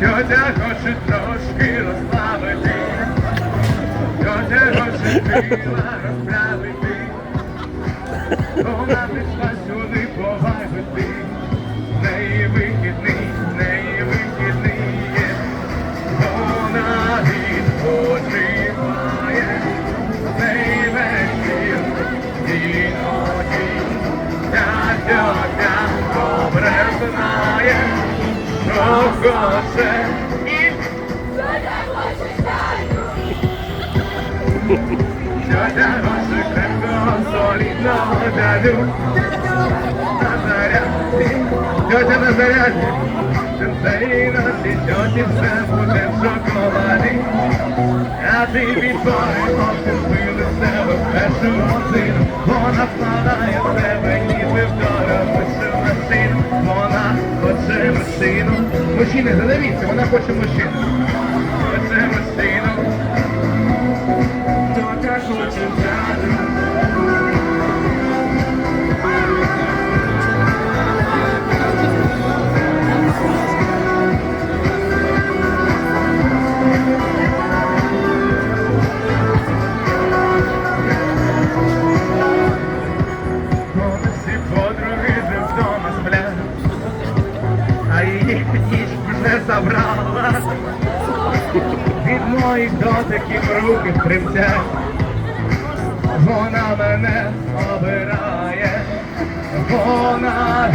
Тьотя хоче трошки розслабити, тьотя хоче крила розправити, вона прийшла сюди побачити, в неї вихідний, в неї вихідний є, вона відпочиває, в неї вечір, і ночі, ця що Тетя солідного дядю На зарядці, тетя на зарядці Сенсей носі тьоті все буде в шоколаді А ти відбори хлопцем пили з себе в першу годину в себе ніби вдора машину Мужчини, задивіться, вона хоче машину ніч вже забрала. Від моїх дотиків руки тримця, вона мене обирає, вона